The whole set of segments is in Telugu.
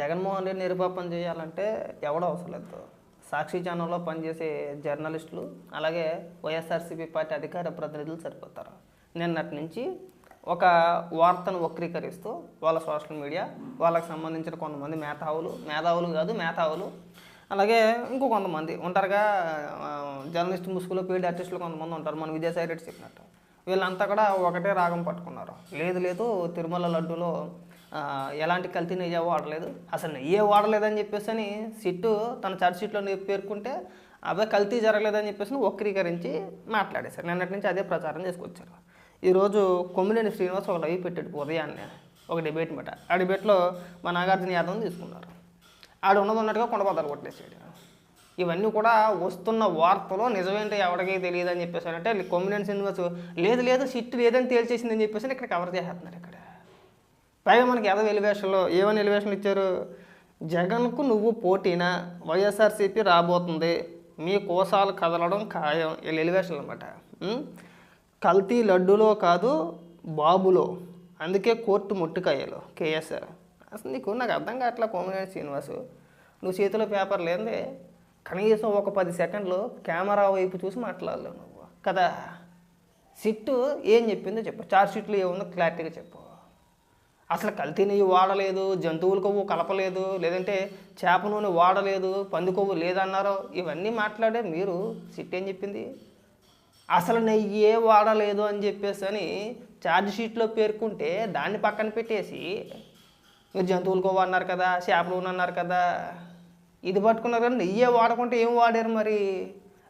జగన్మోహన్ రెడ్డి నిరుపాపం చేయాలంటే ఎవడో అవసరం లేదు. సాక్షి ఛానల్లో పనిచేసే జర్నలిస్టులు అలాగే వైఎస్ఆర్సీపీ పార్టీ అధికార ప్రతినిధులు సరిపోతారు. నిన్నటి నుంచి ఒక వార్తను వక్రీకరిస్తూ వాళ్ళ సోషల్ మీడియా వాళ్ళకి సంబంధించిన కొంతమంది మేధావులు మేధావులు కాదు మేధావులు అలాగే ఇంకో కొంతమంది ఉంటారుగా జర్నలిస్ట్ ముసుగులో పీడి ఆర్టిస్టులు కొంతమంది ఉంటారు మన విజయసాయి రెడ్డి చెప్పినట్టు. వీళ్ళంతా కూడా ఒకటే రాగం పట్టుకున్నారు. లేదు లేదు తిరుమల లడ్డూలో ఎలాంటి కల్తీ నెయ్యి వాడలేదు. అసలు నెయ్యే వాడలేదని చెప్పేసి అని సిట్టు తన చార్జ్ షీట్లో పేర్కొంటే అవే కల్తీ జరగలేదని చెప్పేసి వక్రీకరించి మాట్లాడేశారు. నిన్నటి నుంచి అదే ప్రచారం చేసుకొచ్చారు. ఈరోజు కొమ్మినేని శ్రీనివాస్ ఒక లైవ్ పెట్టాడు ఉదయాన్నే ఒక డిబేట్ మాట. ఆ డిబేట్లో మా నాగార్జున యాదవ్ తీసుకున్నారు. ఆడు ఉన్నది ఉన్నట్టుగా కొండపదాలు కొట్టేసాడు ఇవన్నీ కూడా వస్తున్న వార్తలో నిజమేంటో ఎవరికీ తెలియదు అని చెప్పేసి అంటే కొమ్మినేని శ్రీనివాస్ లేదు లేదు సిట్టు లేదని తేల్చేసిందని చెప్పేసి ఇక్కడ కవర్ చేస్తున్నారు ఇక్కడ. పైగా మనకి యాదవ్ ఎలివేషన్లో ఏమని ఎలివేషన్ ఇచ్చారు? జగన్కు నువ్వు పోటీనా? వైఎస్ఆర్సీపీ రాబోతుంది. మీ కోసాలు కదలడం ఖాయం. వీళ్ళు ఎలివేషన్ అనమాట కల్తీ లడ్డులో కాదు బాబులో. అందుకే కోర్టు ముట్టుకాయలు కేఎస్ఆర్. అసలు నీకు నాకు అర్థం కావట్లా కోమనేని శ్రీనివాసు? నువ్వు చేతిలో పేపర్ లేదే కనీసం ఒక పది సెకండ్లు కెమెరా వైపు చూసి మాట్లాడలేవు నువ్వు. కదా? సిట్టు ఏం చెప్పిందో చెప్పు. చార్జ్ షీట్లు ఏముందో క్లారిటీగా చెప్పు. అసలు కల్తీ నెయ్యి వాడలేదు జంతువుల కొవ్వు కలపలేదు లేదంటే చేప నూనె వాడలేదు పంది కొవ్వు లేదన్నారు ఇవన్నీ మాట్లాడే మీరు సిట్ ఏం చెప్పింది? అసలు నెయ్యే వాడలేదు అని చెప్పేసి అని ఛార్జ్ షీట్లో పేర్కొంటే దాన్ని పక్కన పెట్టేసి మీరు జంతువుల కొవ్వు అన్నారు కదా చేప నూనె అన్నారు కదా ఇది పట్టుకున్నారు? కానీ నెయ్యే వాడకుంటే ఏం వాడారు మరి?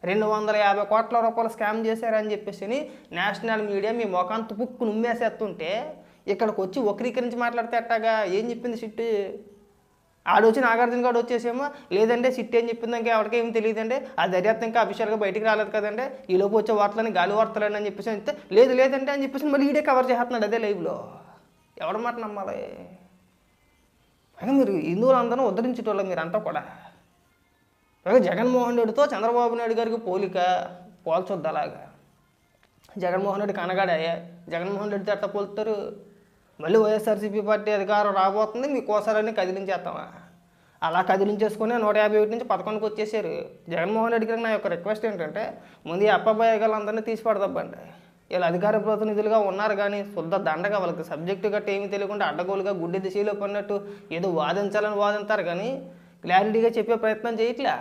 రెండు వందల యాభై కోట్ల రూపాయలు స్కామ్ చేశారని చెప్పేసి నేషనల్ మీడియా మీ ముఖాన్ని తుపుక్కు నుమ్మేసేస్తుంటే ఇక్కడికి వచ్చి వక్రీకరించి మాట్లాడితే అట్టాగా ఏం చెప్పింది సిట్టు ఆడొచ్చి నాగార్జున గారు వచ్చేసేమో లేదంటే సిట్ ఏం చెప్పింది ఇంకా ఎవరికి ఏం తెలియదండి. ఆ దర్యాప్తు ఇంకా అఫీషియల్గా బయటికి రాలేదు కదండి. ఈ లోపు వచ్చే వార్తలని గాలి వార్తలని అని చెప్పేసి అంటే లేదు లేదంటే అని చెప్పేసి మళ్ళీ ఈడే కవర్ చేస్తున్నాడు అదే లైవ్లో ఎవడ మాట నమ్మాలి? పైగా మీరు హిందువులందరూ ఉద్ధరించేటోళ్ళు మీరంతా కూడా. పైగా జగన్మోహన్ రెడ్డితో చంద్రబాబు నాయుడు గారికి పోలిక పోల్చొద్దు అలాగా. జగన్మోహన్ రెడ్డి కనగాడే జగన్మోహన్ రెడ్డితో ఎట్లా పోలుతారు. మళ్ళీ వైఎస్ఆర్సీపీ పార్టీ అధికారం రాబోతుంది మీ కోసాలని కదిలించేస్తామా? అలా కదిలించేసుకుని నూట యాభై ఒకటి నుంచి పదకొండుకి వచ్చేసారు. జగన్మోహన్ రెడ్డి గారికి నా యొక్క రిక్వెస్ట్ ఏంటంటే ముందు ఈ అప్పబాయ అందరినీ తీసి పడదబ్బండి. వీళ్ళు అధికార ప్రతినిధులుగా ఉన్నారు కానీ శుద్ధ దండగా వాళ్ళకి సబ్జెక్టు గట్టి ఏమీ తెలియకుండా అడ్డగోలుగా గుడ్డి దిశలో పడినట్టు ఏదో వాదించాలని వాదింతారు కానీ క్లారిటీగా చెప్పే ప్రయత్నం చేయట్లే?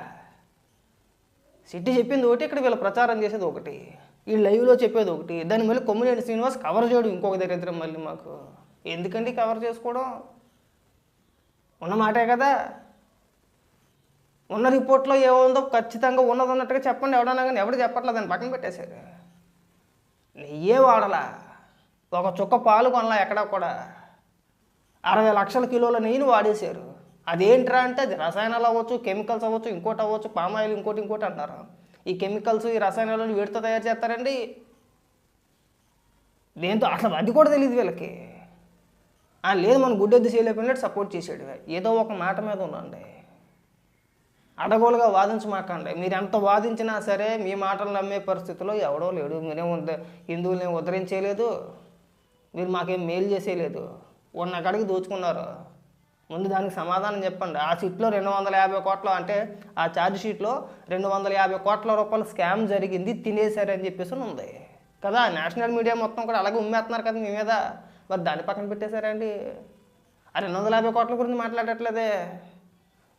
సిట్టి చెప్పింది ఒకటి ఇక్కడ వీళ్ళు ప్రచారం చేసేది ఒకటి. ఈ లైవ్లో చెప్పేది ఒకటి. దాని మళ్ళీ కొమ్మినేని శ్రీనివాస్ కవర్ చేయడం ఇంకొక దరిద్రం మళ్ళీ మాకు. ఎందుకండి కవర్ చేసుకోవడం? ఉన్న మాటే కదా. ఉన్న రిపోర్ట్లో ఏముందో ఖచ్చితంగా ఉన్నది ఉన్నట్టుగా చెప్పండి. ఎవడన్నా కానీ ఎవడు చెప్పట్లేదు అని పక్కన పెట్టేశారు. నెయ్యే వాడలా. ఒక చుక్క పాలు కొనలా ఎక్కడా కూడా. అరవై లక్షల కిలోల నెయ్యిని వాడేశారు. అదేంట్రా అంటే అది రసాయనాలు అవ్వచ్చు కెమికల్స్ అవ్వచ్చు ఇంకోటి అవ్వచ్చు పామాయిల్ ఇంకోటి ఇంకోటి అంటారు. ఈ కెమికల్స్ ఈ రసాయనాలను వీటితో తయారు చేస్తారండి. దేంతో? అసలు అది కూడా తెలియదు వీళ్ళకి. లేదు మన గుడ్డెద్దు చేయలేకపోయినట్టు సపోర్ట్ చేసాడు ఏదో ఒక మాట మీద ఉండండి. అడగోలుగా వాదించమాకండి. మీరు ఎంత వాదించినా సరే మీ మాటలు నమ్మే పరిస్థితిలో ఎవడో లేడు. మీరేం ఉద్ధ హిందువులనేం ఉద్ధరించేయలేదు మీరు మాకేం మేలు చేసేయలేదు ఉన్న కాడికి దోచుకున్నారు. ముందు దానికి సమాధానం చెప్పండి. ఆ సీట్లో రెండు వందల యాభై కోట్ల అంటే ఆ ఛార్జ్ షీట్లో రెండు వందల యాభై కోట్ల రూపాయల స్కామ్ జరిగింది తినేశారని చెప్పేసి ఉంది. కదా నేషనల్ మీడియా మొత్తం కూడా అలాగే ఉమ్మేస్తున్నారు కదా మీ మీద. మరి దాన్ని పక్కన పెట్టేశారండి. ఆ రెండు వందల యాభై కోట్ల గురించి మాట్లాడట్లేదే.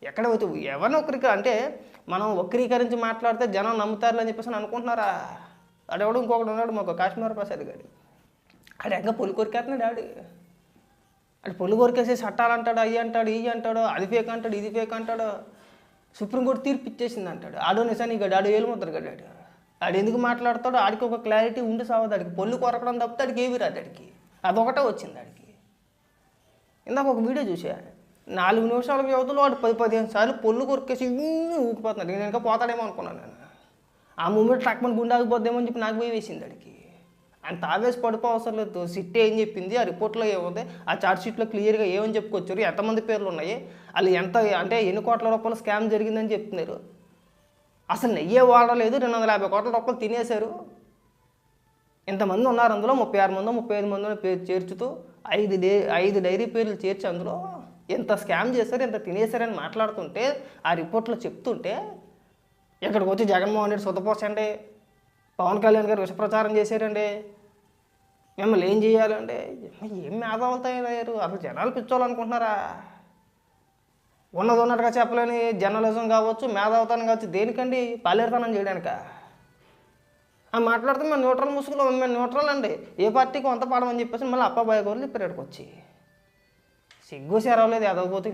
ఎక్కడ పోతే ఎవరిని ఒకరికి అంటే మనం వక్రీకరించి మాట్లాడితే జనం నమ్ముతారు అని చెప్పేసి అని అనుకుంటున్నారా? అడవడు ఇంకొకడు ఉన్నాడు మాకు కాశ్మీర్ ప్రసాద్ గారు. ఆడు ఇంకా పొలి కొరికేస్తున్నాడు ఆడు. అటు పొలి కొరికేసి చట్టాలు అంటాడు అయ్యి అంటాడు ఇవి అంటాడు అది ఫేక్ అంటాడు ఇది ఫేక్ అంటాడు. సుప్రీంకోర్టు తీర్పు ఇచ్చేసింది అంటాడు. ఆడో నిజానికి గడు ఆడు ఏలు ముద్దరు గడు ఆడు. ఎందుకు మాట్లాడతాడో ఆడికి ఒక క్లారిటీ ఉండి సావదు ఆడికి పొల్లు కొరకడం తప్పితే ఆడికి ఏమి రాదు ఆడికి. అదొకటే వచ్చింది ఆడికి. ఇందాక ఒక వీడియో చూసా నాలుగు నిమిషాల వ్యవధిలో వాడు పది పదిహేను సార్లు పొల్లు కొరికేసి ఇన్ని ఊపిపోతున్నాడు నేను ఇంకా పోతాడేమో అనుకున్నాను నేను. ఆ మూమెంట్ ట్రక్మని గుండె ఆగిపోద్దేమో అని చెప్పి నాకు పోయి వేసింది అడికి అంత ఆవేశ పడిపో అవసరం లేదు. సిట్ ఏం చెప్పింది ఆ రిపోర్ట్లో ఏముంది ఆ చార్ట్ షీట్లో క్లియర్గా ఏమని చెప్పుకొచ్చారు ఎంతమంది పేర్లు ఉన్నాయి వాళ్ళు ఎంత అంటే ఎన్ని కోట్ల రూపాయలు స్కామ్ జరిగిందని చెప్తున్నారు. అసలు నెయ్యే వాడలేదు రెండు వందల యాభై కోట్ల రూపాయలు తినేశారు. ఇంతమంది ఉన్నారు అందులో ముప్పై ఆరు మందో ముప్పై ఐదు మందో పేరు చేర్చుతూ ఐదు డే ఐదు డైరీ పేర్లు చేర్చి అందులో ఎంత స్కామ్ చేశారు ఎంత తినేశారని మాట్లాడుతుంటే ఆ రిపోర్ట్లో చెప్తుంటే ఇక్కడికి వచ్చి జగన్మోహన్ రెడ్డి సుతపోసండి పవన్ కళ్యాణ్ గారు విషప్రచారం చేశారండి మిమ్మల్ని ఏం చేయాలండి ఏం మేధావులతయ్యారు అసలు జనాలు పిచ్చోళ్ళనుకుంటున్నారా? ఉన్నది ఉన్నట్టుగా చెప్పలేని జర్నలిజం కావచ్చు మేధావుతనం కావచ్చు దేనికండి పాలేరుతనం చేయడానిక? ఆ మాట్లాడితే మేము న్యూట్రల్ ముసుగులో మేము న్యూట్రల్ అండి. ఏ పార్టీకి వంత పాడమని చెప్పేసి మళ్ళీ అప్పాబాయి గోర్లు చెప్పారు ఇక్కడికి వచ్చి. సిగ్గు సేరవలేదు ఎదగపోతే